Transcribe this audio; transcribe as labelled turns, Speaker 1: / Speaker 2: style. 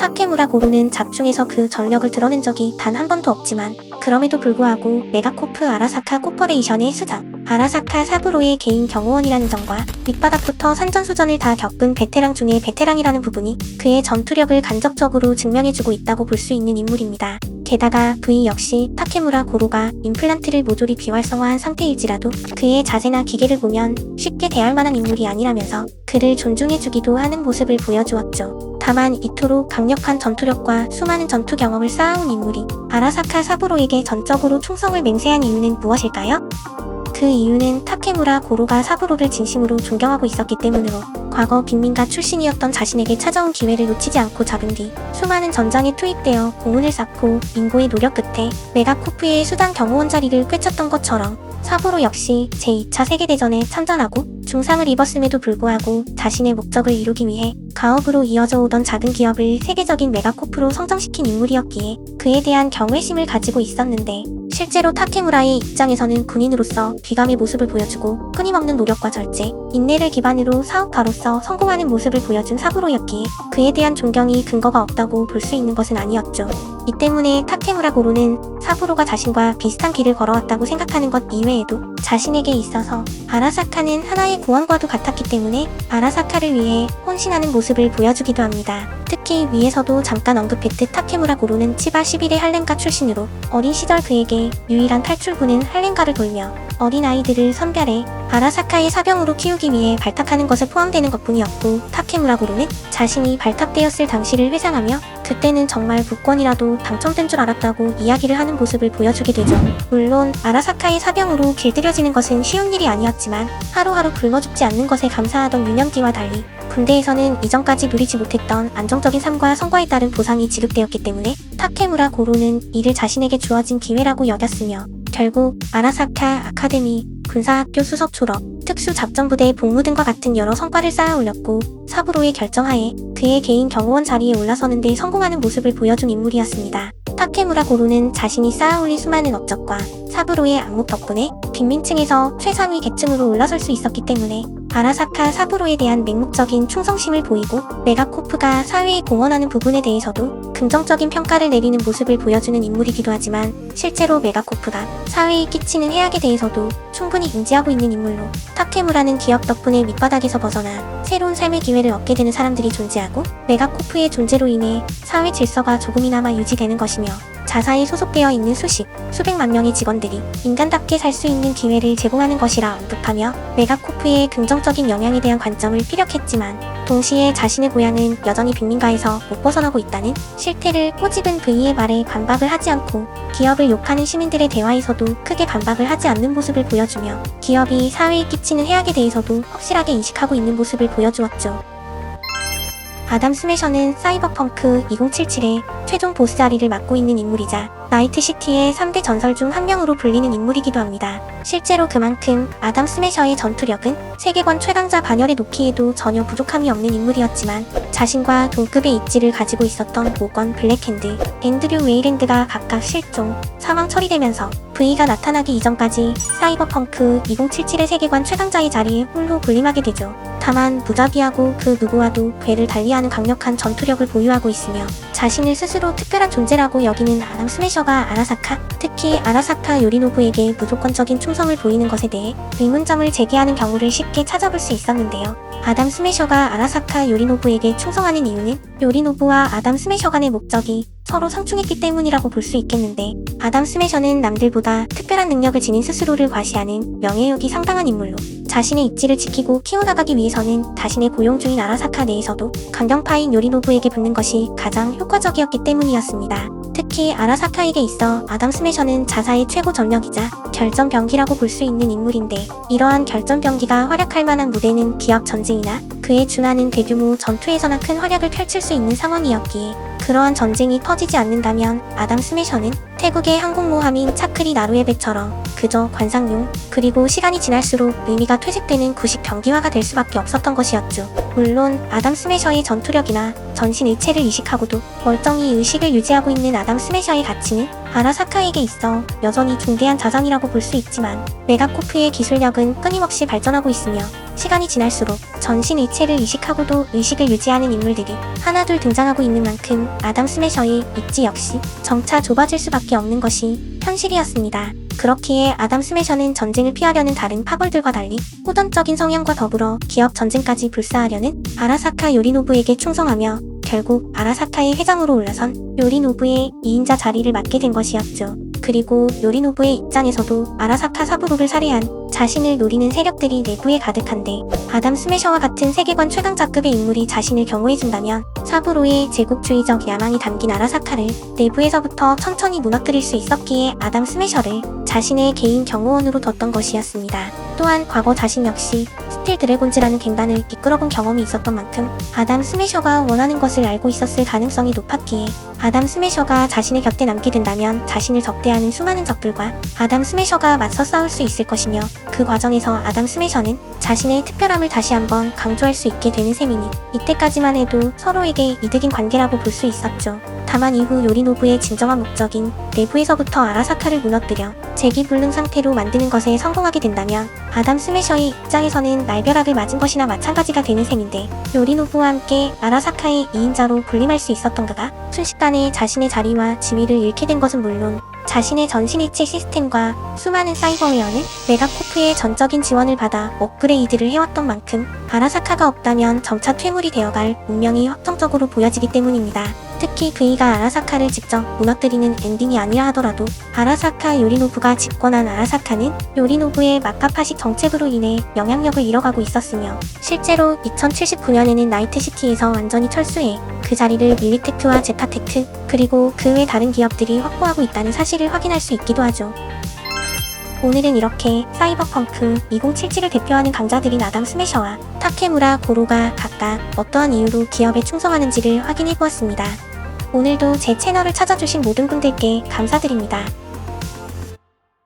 Speaker 1: 타케무라 고루는 작중에서 그 전력을 드러낸 적이 단 한 번도 없지만 그럼에도 불구하고 메가코프 아라사카 코퍼레이션의 수장 아라사카 사부로의 개인 경호원이라는 점과 밑바닥부터 산전수전을 다 겪은 베테랑 중의 베테랑이라는 부분이 그의 전투력을 간접적으로 증명해주고 있다고 볼 수 있는 인물입니다. 게다가 V 역시 타케무라 고로가 임플란트를 모조리 비활성화한 상태일지라도 그의 자세나 기계를 보면 쉽게 대할 만한 인물이 아니라면서 그를 존중해주기도 하는 모습을 보여주었죠. 다만 이토록 강력한 전투력과 수많은 전투 경험을 쌓아온 인물이 아라사카 사부로에게 전적으로 충성을 맹세한 이유는 무엇일까요? 그 이유는 타케무라 고로가 사부로를 진심으로 존경하고 있었기 때문으로 과거 빈민가 출신이었던 자신에게 찾아온 기회를 놓치지 않고 잡은 뒤 수많은 전장에 투입되어 공운을 쌓고 인고의 노력 끝에 메가코프의 수단 경호원 자리를 꿰찼던 것처럼 사부로 역시 제2차 세계대전에 참전하고 중상을 입었음에도 불구하고 자신의 목적을 이루기 위해 가업으로 이어져 오던 작은 기업을 세계적인 메가코프로 성장시킨 인물이었기에 그에 대한 경외심을 가지고 있었는데 실제로 타케무라의 입장에서는 군인으로서 비감의 모습을 보여주고 끊임없는 노력과 절제, 인내를 기반으로 사업가로서 성공하는 모습을 보여준 사부로였기에 그에 대한 존경이 근거가 없다고 볼 수 있는 것은 아니었죠. 이 때문에 타케무라 고로는 사부로가 자신과 비슷한 길을 걸어왔다고 생각하는 것 이외에도 자신에게 있어서 아라사카는 하나의 고원과도 같았기 때문에 아라사카를 위해 혼신하는 모습을 보여주기도 합니다. 특히 위에서도 잠깐 언급했듯 타케무라 고로는 치바 11의 할렌가 출신으로 어린 시절 그에게 유일한 탈출구는 할렌가를 돌며 어린 아이들을 선별해 아라사카의 사병으로 키우기 위해 발탁하는 것에 포함되는 것뿐이었고 타케무라 고로는 자신이 발탁되었을 당시를 회상하며 그때는 정말 국권이라도 당첨된 줄 알았다고 이야기를 하는 모습을 보여주게 되죠. 물론 아라사카의 사병으로 길들여지는 것은 쉬운 일이 아니었지만 하루하루 굶어 죽지 않는 것에 감사하던 유년기와 달리 군대에서는 이전까지 누리지 못했던 안정적인 삶과 성과에 따른 보상이 지급되었기 때문에 타케무라 고로는 이를 자신에게 주어진 기회라고 여겼으며 결국 아라사카 아카데미 군사학교 수석 졸업, 특수 작전부대 복무 등과 같은 여러 성과를 쌓아 올렸고 사부로의 결정하에 그의 개인 경호원 자리에 올라서는 데 성공하는 모습을 보여준 인물이었습니다. 타케무라 고루는 자신이 쌓아 올린 수많은 업적과 사부로의 안목 덕분에 빈민층에서 최상위 계층으로 올라설 수 있었기 때문에 아라사카 사부로에 대한 맹목적인 충성심을 보이고 메가코프가 사회에 공헌하는 부분에 대해서도 긍정적인 평가를 내리는 모습을 보여주는 인물이기도 하지만 실제로 메가코프가 사회에 끼치는 해악에 대해서도 충분히 인지하고 있는 인물로 타케무라는 기업 덕분에 밑바닥에서 벗어나 새로운 삶의 기회를 얻게 되는 사람들이 존재하고 메가코프의 존재로 인해 사회 질서가 조금이나마 유지되는 것이며 자사에 소속되어 있는 수십, 수백만 명의 직원들이 인간답게 살 수 있는 기회를 제공하는 것이라 언급하며 메가코프의 긍정적인 영향에 대한 관점을 피력했지만 동시에 자신의 고향은 여전히 빈민가에서 못 벗어나고 있다는 실태를 꼬집은 V의 말에 반박을 하지 않고 기업을 욕하는 시민들의 대화에서도 크게 반박을 하지 않는 모습을 보여주며 기업이 사회에 끼치는 해악에 대해서도 확실하게 인식하고 있는 모습을 보여주었죠. 아담 스매셔는 사이버펑크 2077의 최종 보스 자리를 맡고 있는 인물이자 나이트시티의 3대 전설 중 한 명으로 불리는 인물이기도 합니다. 실제로 그만큼 아담 스매셔의 전투력은 세계관 최강자 반열에 놓기에도 전혀 부족함이 없는 인물이었지만 자신과 동급의 입지를 가지고 있었던 모건 블랙핸드, 앤드류 웨이랜드가 각각 실종, 사망 처리되면서 V가 나타나기 이전까지 사이버펑크 2077의 세계관 최강자의 자리에 홀로 군림하게 되죠. 다만 무자비하고 그 누구와도 궤를 달리하는 강력한 전투력을 보유하고 있으며 자신을 스스로 특별한 존재라고 여기는 아담 스매셔가 아라사카, 특히 아라사카 요리노부에게 무조건적인 충성을 보이는 것에 대해 의문점을 제기하는 경우를 쉽게 찾아볼 수 있었는데요. 아담 스매셔가 아라사카 요리노부에게 충성하는 이유는 요리노부와 아담 스매셔 간의 목적이 서로 상충했기 때문이라고 볼 수 있겠는데 아담 스매셔는 남들보다 특별한 능력을 지닌 스스로를 과시하는 명예욕이 상당한 인물로 자신의 입지를 지키고 키워나가기 위해서는 자신의 고용 중인 아라사카 내에서도 강경파인 요리노부에게 붙는 것이 가장 효과적이었기 때문이었습니다. 특히 아라사카에게 있어 아담 스매셔는 자사의 최고 전력이자 결전병기라고 볼 수 있는 인물인데 이러한 결전병기가 활약할 만한 무대는 기업 전쟁이나 그에 준하는 대규모 전투에서나 큰 활약을 펼칠 수 있는 상황이었기에 그러한 전쟁이 터지지 않는다면 아담 스매셔는 태국의 항공모함인 차크리 나루에베처럼 그저 관상용 그리고 시간이 지날수록 의미가 퇴색되는 구식 병기화가 될 수밖에 없었던 것이었죠. 물론 아담 스매셔의 전투력이나 전신 일체를 이식하고도 멀쩡히 의식을 유지하고 있는 아담 스매셔의 가치는 아라사카에게 있어 여전히 중대한 자산이라고 볼 수 있지만 메가코프의 기술력은 끊임없이 발전하고 있으며 시간이 지날수록 전신 일체를 이식하고도 의식을 유지하는 인물들이 하나둘 등장하고 있는 만큼 아담 스매셔의 입지 역시 점차 좁아질 수밖에 없는 것이 현실이었습니다. 그렇기에 아담 스매셔는 전쟁을 피하려는 다른 파벌들과 달리 호전적인 성향과 더불어 기업 전쟁까지 불사하려는 아라사카 요리노부에게 충성하며 결국 아라사카의 회장으로 올라선 요리노부의 2인자 자리를 맡게 된 것이었죠. 그리고 요리노부의 입장에서도 아라사카 사부로를 살해한 자신을 노리는 세력들이 내부에 가득한데 아담 스매셔와 같은 세계관 최강자급의 인물이 자신을 경호해준다면 사부로의 제국주의적 야망이 담긴 아라사카를 내부에서부터 천천히 무너뜨릴 수 있었기에 아담 스매셔를 자신의 개인 경호원으로 뒀던 것이었습니다. 또한 과거 자신 역시 스틸 드래곤즈라는 갱단을 이끌어본 경험이 있었던 만큼 아담 스매셔가 원하는 것을 알고 있었을 가능성이 높았기에 아담 스매셔가 자신의 곁에 남게 된다면 자신을 적대하는 수많은 적들과 아담 스매셔가 맞서 싸울 수 있을 것이며 그 과정에서 아담 스매셔는 자신의 특별함을 다시 한번 강조할 수 있게 되는 셈이니 이때까지만 해도 서로에게 이득인 관계라고 볼 수 있었죠. 다만 이후 요리노부의 진정한 목적인 내부에서부터 아라사카를 무너뜨려 재기불능 상태로 만드는 것에 성공하게 된다면 아담 스매셔의 입장에서는 날벼락을 맞은 것이나 마찬가지가 되는 셈인데 요리노부와 함께 아라사카의 2인자로 군림할 수 있었던 그가 순식간에 자신의 자리와 지위를 잃게 된 것은 물론 자신의 전신일체 시스템과 수많은 사이버웨어는 메가코프의 전적인 지원을 받아 업그레이드를 해왔던 만큼 아라사카가 없다면 점차 퇴물이 되어갈 운명이 확정적으로 보여지기 때문입니다. 특히 V가 아라사카를 직접 무너뜨리는 엔딩이 아니라 하더라도 아라사카 요리노부가 집권한 아라사카는 요리노부의 마카파식 정책으로 인해 영향력을 잃어가고 있었으며 실제로 2079년에는 나이트시티에서 완전히 철수해 그 자리를 밀리테크와 제타테크 그리고 그 외 다른 기업들이 확보하고 있다는 사실을 확인할 수 있기도 하죠. 오늘은 이렇게 사이버펑크 2077을 대표하는 강자들인 아담 스매셔와 타케무라 고로가 각각 어떠한 이유로 기업에 충성하는지를 확인해 보았습니다. 오늘도 제 채널을 찾아주신 모든 분들께 감사드립니다.